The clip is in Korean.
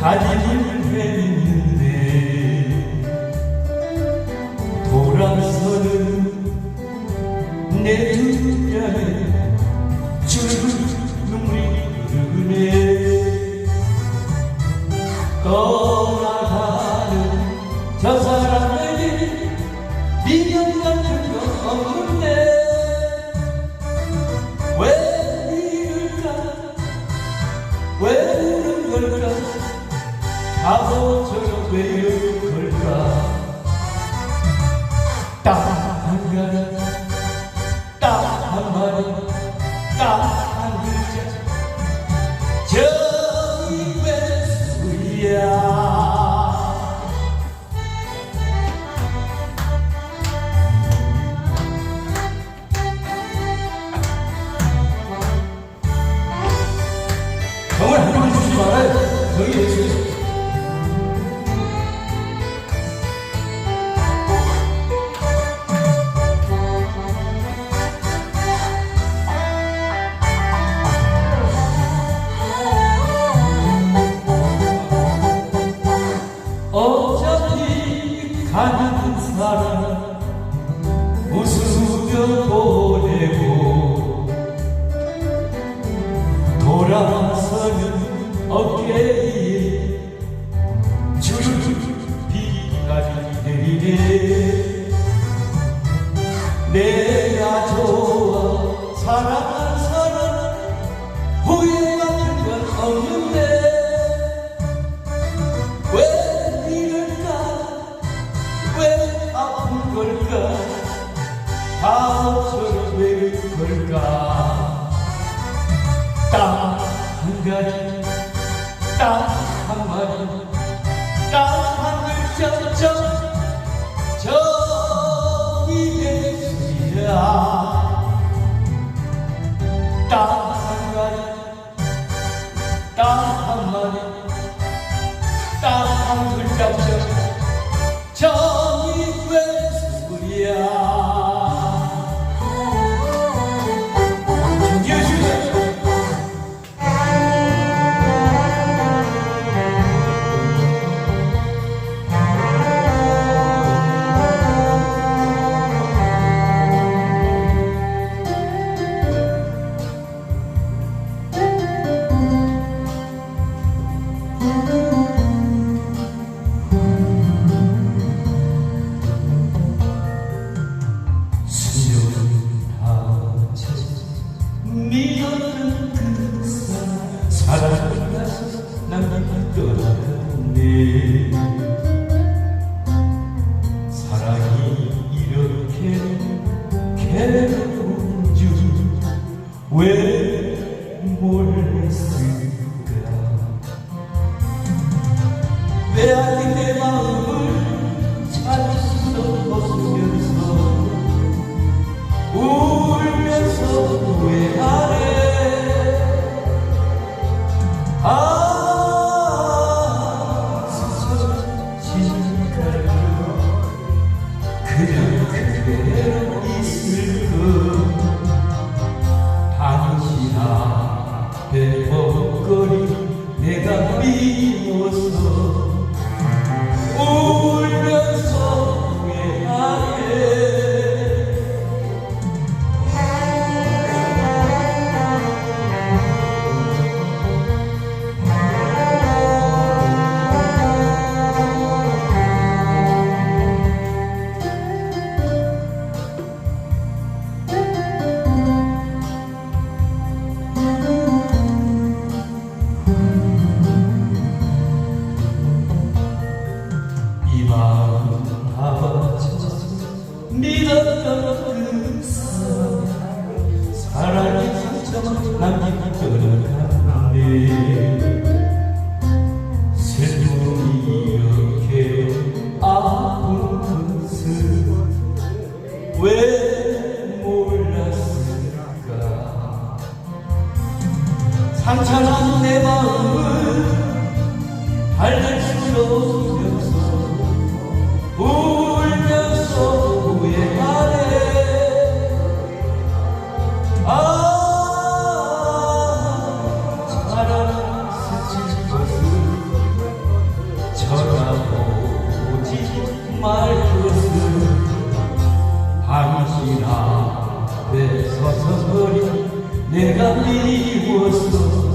가진 회인 Yeah. 가는 사람 웃으며 보내고 돌아서는 어깨에 줄비까지 내리네. 내가 좋아 사랑한 사람 후회 같은 건 없는데 গাড়ি টান আমারি টান আমার চল চল চলে টান আমারি টান আমারি টান আমার চল চল। 내아 왜 몰랐을까 상처난 내 마음을 없으면서 울면서 차라리 스친 것을 쳐다보지 말 것을 당신 앞에 서서히 내가 울면서